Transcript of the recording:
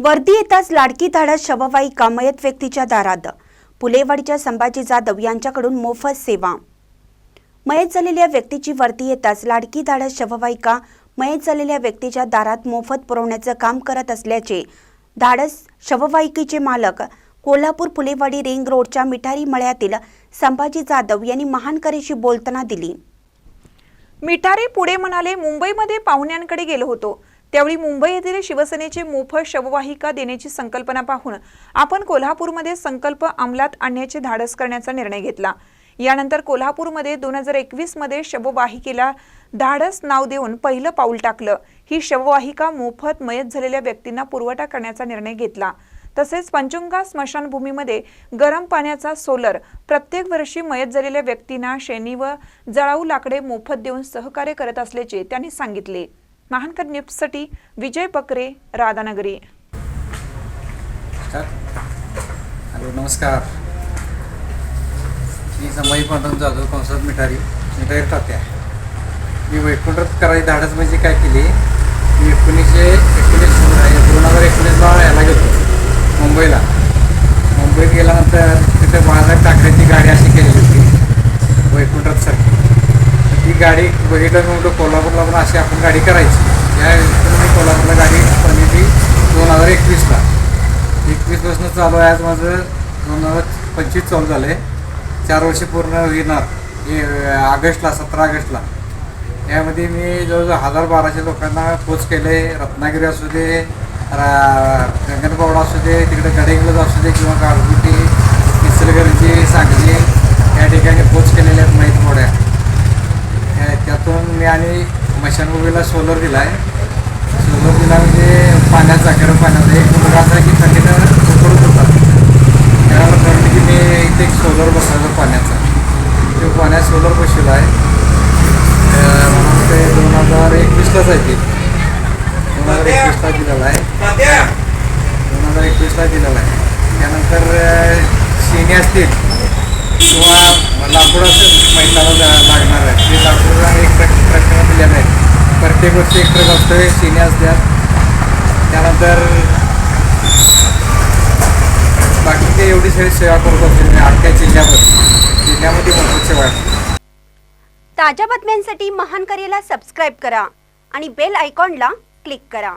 वर्दी येताच लाडकी धाडस शववाहिका मयत व्यक्तीच्या दारात. पुलेवाडीच्या संभाजी जाधव यांच्याकडून मोफत सेवा. मयत झालेल्या व्यक्तीची वर्दी येताच लाडकी धाडस शववाहिका मयत झालेल्या व्यक्तीच्या दारात मोफत पुरवण्याचं काम करत असल्याचे धाडस शववाहिकेचे मालक कोल्हापूर फुलेवाडी रिंग रोडच्या मिठारी मळ्यातील संभाजी जाधव यांनी महानकरेशी बोलताना दिली. मिठारे पुढे म्हणाले मुंबईमध्ये पाहुण्यांकडे गेलो होतो. त्यावेळी मुंबई येथील शिवसेनेचे मोफत शववाहिका देण्याची संकल्पना पाहून आपण कोल्हापूरमध्ये संकल्प अंमलात आणण्याचे धाडस करण्याचा निर्णय घेतला. यानंतर कोल्हापूरमध्ये दोन हजार एकवीसमध्ये शववाहिकेला धाडस नाव देऊन पहिलं पाऊल टाकलं. ही शववाहिका मोफत मयत झालेल्या व्यक्तींना पुरवठा करण्याचा निर्णय घेतला. तसेच पंचुंगा स्मशानभूमीमध्ये गरम पाण्याचा सोलर प्रत्येक वर्षी मयत झालेल्या व्यक्तींना शेणी व जळाऊ लाकडे मोफत देऊन सहकार्य करत असल्याचे त्यांनी सांगितले. महानकर न्यूजसाठी विजय बकरे राधानगरी. हॅलो नमस्कार. मी समाई पांडव जाधव कंसात मिठारी मिठारी तात्या. मी वैकुंठात करायची धाडस म्हणजे काय केली? मी एकोणीसशे एकोणीस दोन हजार एकोणीसला यायला गेलो मुंबईला. मुंबईत गेल्यानंतर तिथे बाळासाहेब ठाकरेंची गाडी अशी केलेली होती वैकुंठात सारखी ती गाडी बघितलं म्हणतो कोल्हापूरला पण अशी आपण गाडी करायची या हिशोबाने मी कोल्हापूरला गाडी बनवली दोन हजार एकवीसला एकवीसपासून चालू आहे. आज माझं दोन हजार पंचवीस चालू झालं आहे चार वर्ष पूर्ण येणार हे ऑगस्टला सतरा ऑगस्टला. यामध्ये मी जवळजवळ हजार बाराशे लोकांना पोच केले रत्नागिरी असू दे रा असू दे तिकडे गडेगलज असू दे किंवा गारगुटी इचलगंजी सांगली या ठिकाणी पोच केलेल्या आहेत माहीत मोड्या त्यातून मी आणि मशानभूमीला सोलर दिला आहे सोलर पाण्याचा गरम पाण्याचा एक मुलगा असा की थंडीनं उकडत होता त्याला ठरवलं की मी इथे एक सोलर बसवायचा पाण्याचा. तो पाण्यात सोलर बसलेला आहे. म्हणून ते दोन हजार एकवीसलाच आहे ते. दोन हजार एकवीसला दिलेला आहे. दोन हजार एकवीसला दिलेला आहे. त्यानंतर शेणी असतील किंवा लाकूड असेल महिलाला जा- लागणार आहे. ते लाकूड एक ट्रक ट्रकनं दिलेलं आहे. प्रत्येक वर्षी एक ट्रक असतो शेणी असतात त्यानंतर बाकी ते एवढी सगळी सेवा करत असते आख्या जिल्ह्यामध्ये. जिल्ह्यामध्ये भरपूर सेवा आहे. ताज्या बातम्यांसाठी महानकरेला सबस्क्राईब करा आणि बेल आयकॉनला क्लिक करा.